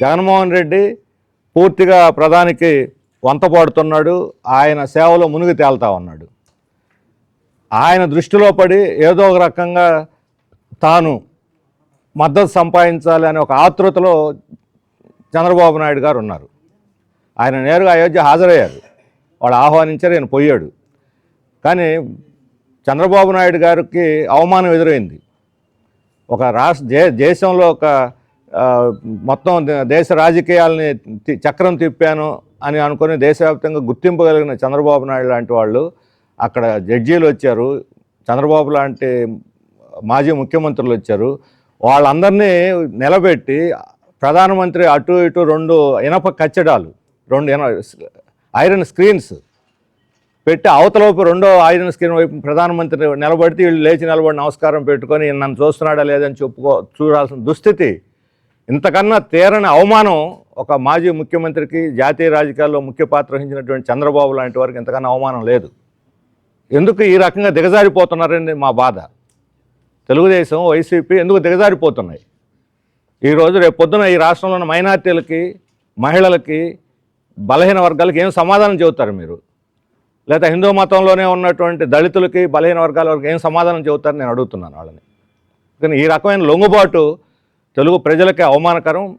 జగన్మోహన్ రెడ్డి పూర్తిగా ప్రధానికి వంతపాడుతున్నాడు. ఆయన సేవలో మునిగి తేలుతా ఉన్నాడు. ఆయన దృష్టిలో పడి ఏదో ఒక రకంగా తాను మద్దతు సంపాదించాలి అనే ఒక ఆతృతలో చంద్రబాబు నాయుడు గారు ఉన్నారు. ఆయన నేరుగా అయోధ్య హాజరయ్యారు. వాళ్ళు ఆహ్వానించారు ఆయన పోయాడు. కానీ చంద్రబాబు నాయుడు గారికి అవమానం ఎదురైంది. ఒక రాష్ట్ర దేశంలో ఒక మొత్తం దే- దేశ రాజకీయాలని తి- చక్రం తిప్పాను అని అనుకుని దేశవ్యాప్తంగా గుర్తింపు కలిగిన చంద్రబాబు నాయుడు లాంటి వాళ్ళు అక్కడ జడ్జీలు వచ్చారు. చంద్రబాబు లాంటి మాజీ ముఖ్యమంత్రులు వచ్చారు. వాళ్ళందరినీ నిలబెట్టి ప్రధానమంత్రి అటు ఇటు రెండు ఇనప కచ్చడాలు రెండు ఇన ఐరన్ స్క్రీన్స్ పెట్టి అవతలవైపు రెండో ఐరన్ స్క్రీన్ వైపు ప్రధానమంత్రి నిలబడితే వీళ్ళు లేచి నిలబడి నమస్కారం పెట్టుకొని నన్ను చూస్తున్నాడా లేదని చెప్పుకో చూడాల్సిన దుస్థితి ఇంతకన్నా తీరని అవమానం ఒక మాజీ ముఖ్యమంత్రికి జాతీయ రాజకీయాల్లో ముఖ్య పాత్ర వహించినటువంటి చంద్రబాబు లాంటి వారికి ఇంతకన్నా అవమానం లేదు. ఎందుకు ఈ రకంగా దిగజారిపోతున్నారని మా బాధ. తెలుగుదేశం వైసీపీ ఎందుకు దిగజారిపోతున్నాయి? ఈరోజు రేపు పొద్దున ఈ రాష్ట్రంలోని మైనార్టీలకి మహిళలకి బలహీన వర్గాలకి ఏం సమాధానం చెబుతారు మీరు? లేదా హిందూ మతంలోనే ఉన్నటువంటి దళితులకి బలహీన వర్గాల వరకు ఏం సమాధానం చెబుతారని నేను అడుగుతున్నాను వాళ్ళని. కానీ ఈ రకమైన లొంగుబాటు తెలుగు ప్రజలకి అవమానకరం